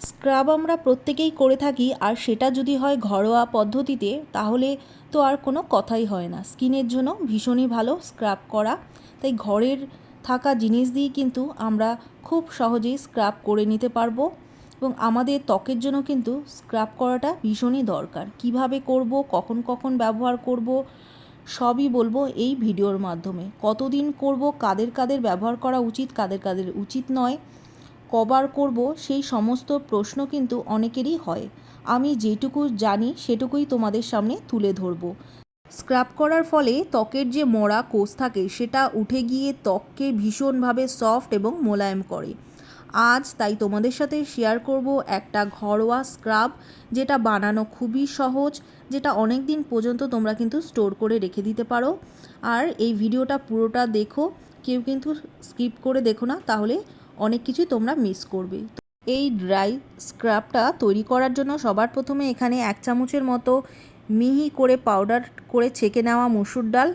Scrub আমরা প্রত্যেকেই করে থাকি, আর সেটা যদি হয় ঘরোয়া পদ্ধতিতে, তাহলে তো আর কোনো কথাই হয় না। স্কিনের জন্য ভীষণই ভালো স্ক্রাব করা। তাই ঘরের থাকা জিনিস দিয়েই কিন্তু আমরা খুব সহজেই স্ক্রাব করে নিতে পারব। এবং আমাদের ত্বকের জন্য কিন্তু স্ক্রাব করাটা ভীষণই দরকার। কীভাবে করব, কখন কখন ব্যবহার করব, সবই বলব এই ভিডিওর মাধ্যমে। কতদিন করব, কাদের কাদের ব্যবহার করা উচিত, কাদের কাদের উচিত নয়। কবার করব সেই সমস্ত প্রশ্ন কিন্তু অনেকেরই হয়। আমি যেটুকু জানি সেটুকুই তোমাদের সামনে তুলে ধরবো। স্ক্রাব করার ফলে ত্বকের যে মরা কোষ থাকে সেটা উঠে গিয়ে ত্বককে ভীষণভাবে সফট এবং মোলায়েম করে। আজ তাই তোমাদের সাথে শেয়ার করব একটা ঘরোয়া স্ক্রাব, যেটা বানানো খুবই সহজ, যেটা অনেক দিন পর্যন্ত তোমরা কিন্তু স্টোর করে রেখে দিতে পারো। আর এই ভিডিওটা পুরোটা দেখো, কেউ কিন্তু স্কিপ করে দেখো না, তাহলে অনেক কিছুই তোমরা মিস করবে। এই ড্রাই স্ক্রাবটা তৈরি করার জন্য সবার প্রথমে এখানে এক চামচের মতো মিহি করে পাউডার করে ছেঁকে নেওয়া মুসুর ডাল,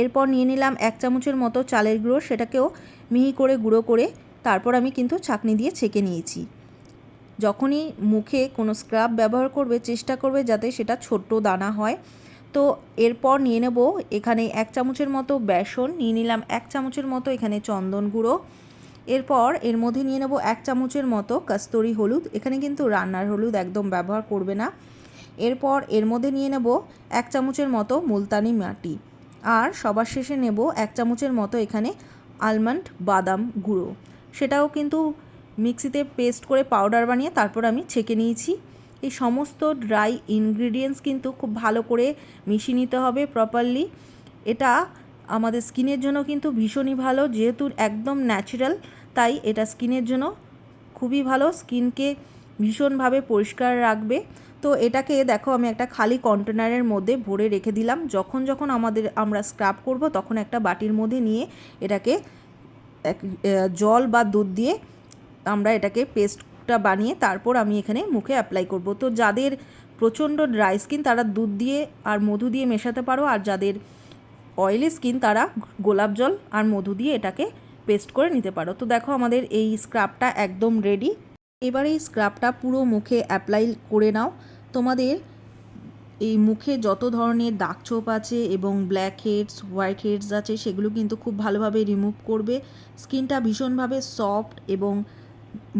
এরপর নিয়ে নিলাম এক চামচের মতো চালের গুঁড়ো, সেটাকেও মিহি করে গুঁড়ো করে তারপর আমি কিন্তু ছাঁকনি দিয়ে ছেঁকে নিয়েছি। যখনই মুখে কোনো স্ক্রাব ব্যবহার করবে, চেষ্টা করবে যাতে সেটা ছোট্ট দানা হয়। তো এরপর নিয়ে নেব এখানে এক চামচের মতো বেসন, নিয়ে নিলাম এক চামচের মতো এখানে চন্দন গুঁড়ো এরপর এর মধ্যে নিয়ে নেব এক চামচের মতো কাস্তরি হলুদ। এখানে কিন্তু রান্নার হলুদ একদম ব্যবহার করবে না। এরপর এর মধ্যে নিয়ে নেব এক চামচের মতো মুলতানি মাটি। আর সবার শেষে নেব এক চামচের মতো এখানে আলমন্ড বাদাম গুঁড়ো। সেটাও কিন্তু মিক্সিতে পেস্ট করে পাউডার বানিয়ে তারপর আমি ছেঁকে নিয়েছি। এই সমস্ত ড্রাই ইনগ্রিডিয়েন্টস কিন্তু খুব ভালো করে মিশিয়ে নিতে হবে প্রপারলি এটা আমাদের স্কিনের জন্য কিন্তু ভীষণই ভালো, যেহেতু একদম ন্যাচারাল তাই এটা স্কিনের জন্য খুবই ভালো, স্কিনকে ভীষণভাবে পরিষ্কার রাখবে। তো এটাকে দেখো, আমি একটা খালি কন্টেনারের মধ্যে ভরে রেখে দিলাম। যখন যখন আমাদের আমরা স্ক্রাব করব, তখন একটা বাটির মধ্যে নিয়ে এটাকে এক জল বা দুধ দিয়ে আমরা এটাকে পেস্টটা বানিয়ে তারপর আমি এখানে মুখে অ্যাপ্লাই করব। তো যাদের প্রচণ্ড ড্রাই স্কিন তারা দুধ দিয়ে আর মধু দিয়ে মেশাতে পারো, আর যাদের অয়েলি স্কিন তারা গোলাপ জল আর মধু দিয়ে এটাকে পেস্ট করে নিতে পারো। তো দেখো আমাদের এই স্ক্রাবটা একদম রেডি এবার এই স্ক্রাবটা পুরো মুখে অ্যাপ্লাই করে নাও। তোমাদের এই মুখে যত ধরনের দাগ ছোপ আছে এবং ব্ল্যাক হেডস হোয়াইট হেডস আছে, সেগুলো কিন্তু খুব ভালোভাবে রিমুভ করবে। স্কিনটা ভীষণভাবে সফট এবং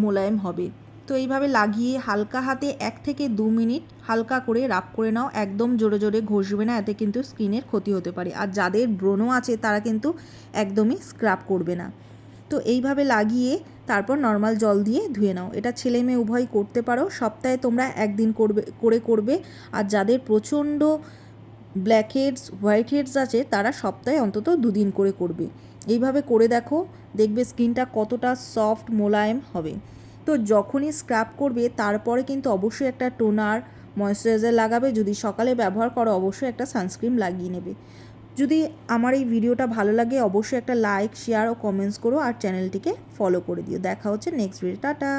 মোলায়েম হবে। তো এইভাবে লাগিয়ে হালকা হাতে এক থেকে দু মিনিট হালকা করে রাব করে নাও। একদম জোরে জোরে ঘষবে না, এতে কিন্তু স্কিনের ক্ষতি হতে পারে। আর যাদের ব্রণ আছে, তারা কিন্তু একদমই স্ক্রাব করবে না। তো এইভাবে লাগিয়ে তারপর নর্মাল জল দিয়ে ধুয়ে নাও। এটা ছেলে মেয়ে উভয় করতে পারো। সপ্তাহে তোমরা একদিন করবে, করে করবে। আর যাদের প্রচণ্ড ব্ল্যাক হেডস হোয়াইট হেডস আছে, তারা সপ্তাহে অন্তত দুদিন করে করবে। এইভাবে করে দেখো, দেখবে স্কিনটা কতটা সফট মোলায়েম হবে। তো যখনই স্ক্রাব করবে, তারপরে কিন্তু অবশ্যই একটা টোনার ময়শ্চারাইজার লাগাবে। যদি সকালে ব্যবহার করো, অবশ্যই একটা সানস্ক্রিন লাগিয়ে নেবে। যদি আমার এই ভিডিওটা ভালো লাগে, অবশ্যই একটা লাইক শেয়ার ও কমেন্টস করো আর চ্যানেলটিকে ফলো করে দিও। দেখা হচ্ছে নেক্সট ভিডিও টাটা!